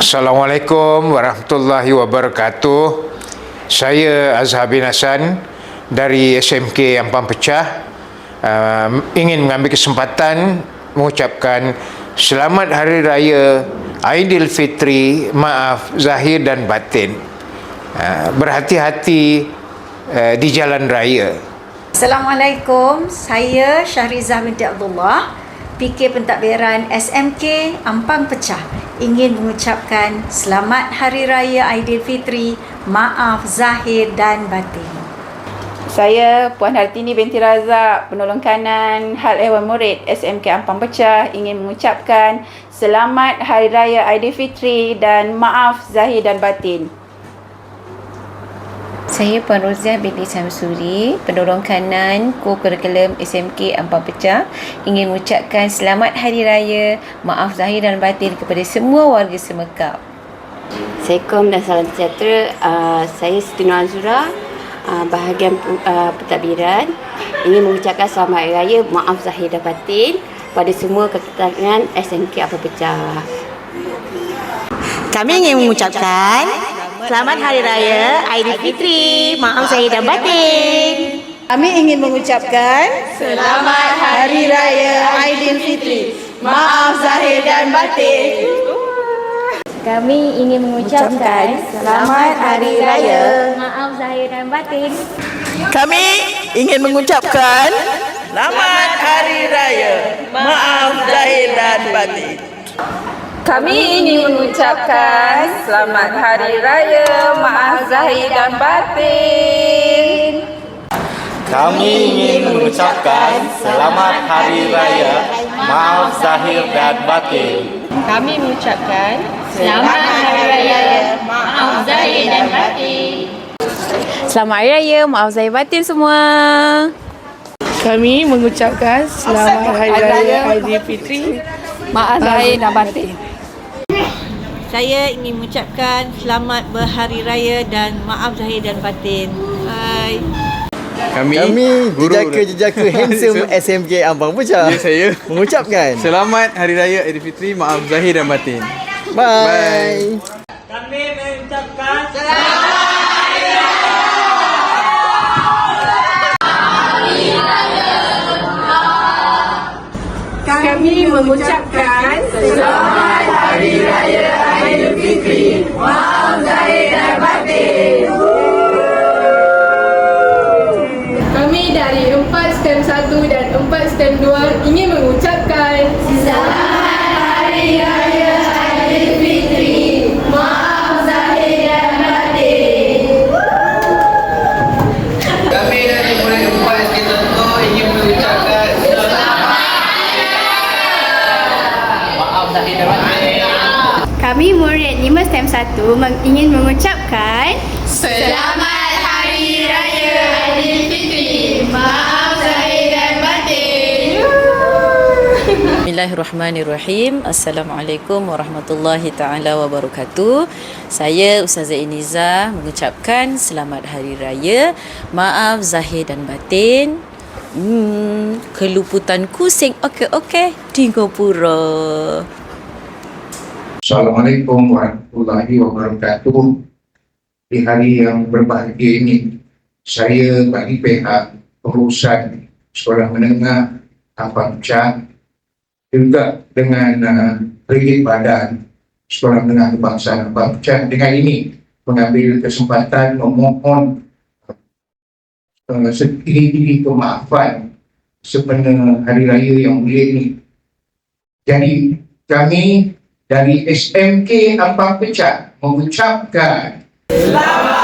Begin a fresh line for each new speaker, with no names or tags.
Assalamualaikum warahmatullahi wabarakatuh. Saya Azhar bin Hasan dari SMK Ampang Pecah uh, ingin mengambil kesempatan mengucapkan selamat hari raya Aidilfitri, maaf zahir dan batin. Uh, berhati-hati uh, di jalan raya.
Assalamualaikum, saya Syahrizah binti Abdullah, PK Pentadbiran SMK Ampang Pecah ingin mengucapkan Selamat Hari Raya Aidilfitri, maaf zahir dan batin.
Saya Puan Hartini binti Razak, penolong kanan Hal Ehwal Murid SMK Ampang Pecah ingin mengucapkan Selamat Hari Raya Aidilfitri dan maaf zahir dan batin.
Saya Puan Roziah binti Samsuri, penolong kanan co-curriculum SMK Ampang Pecah ingin mengucapkan selamat hari raya, maaf zahir dan batin kepada semua warga Semekap.
Assalamualaikum dan salam sejahtera. Uh, saya Siti Nur Azura, uh, bahagian uh, pentadbiran. Ingin mengucapkan selamat hari raya, maaf zahir dan batin pada semua keketangan SMK Apa Pecah.
Kami ingin mengucapkan Selamat Hari Raya Aidilfitri. Maaf saya dan batin.
Kami ingin mengucapkan Selamat Hari Raya Aidilfitri. Maaf zahir dan batin.
Kami ingin mengucapkan Selamat Hari Raya Maaf Zahir dan Batin
Kami ingin mengucapkan Selamat Hari Raya. Maaf zahir dan batin.
Kami ingin mengucapkan Selamat Hari Raya, maaf zahir dan batin.
Kami ingin mengucapkan Selamat Hari Raya Maaf Zahir dan Batin
Kami mengucapkan Selamat Hari Raya Maaf Zahir dan Batin
Selamat Hari Raya, maaf zahir batin semua.
Kami mengucapkan Selamat Hari Raya Aidilfitri.
Maaf zahir dan batin.
Saya ingin mengucapkan Selamat Berhari Raya dan maaf zahir dan batin. Hai.
Kami,
Kami jejaka-jejaka handsome SMK Ampang Pecah
Ya saya
mengucapkan
Selamat Hari Raya Aidilfitri Maaf Zahir dan Batin
bye.
Kami mengucapkan Selamat
STEM 1 dan 4 STEM 2 ingin mengucapkan Selamat Hari Raya Aidilfitri. Maaf Zahir dan Batin.
Kami dari murid empat kita tu ingin mengucapkan
Kami murid 5 STEM 1 meng- ingin mengucapkan Selamat
Bismillahirrahmanirrahim. Assalamualaikum warahmatullahi taala wabarakatuh. Saya Ustazah Iniza mengucapkan selamat hari raya. Maaf zahir dan batin. Hmm, keluputanku sing okey-okey di Ngapura.
Assalamualaikum warahmatullahi wabarakatuh. Di hari yang berbahagia ini, saya bagi pihak pengurusan sekolah menengah Ampang Pecah juga dengan uh, Brigade Badan Sekolah Menengah Kebangsaan Pecah dengan ini mengambil kesempatan memohon uh, setinggi-tinggi kemaafan sepenuh hari raya yang mulia ini. Jadi kami dari SMK Ampang Pecah mengucapkan
Selamat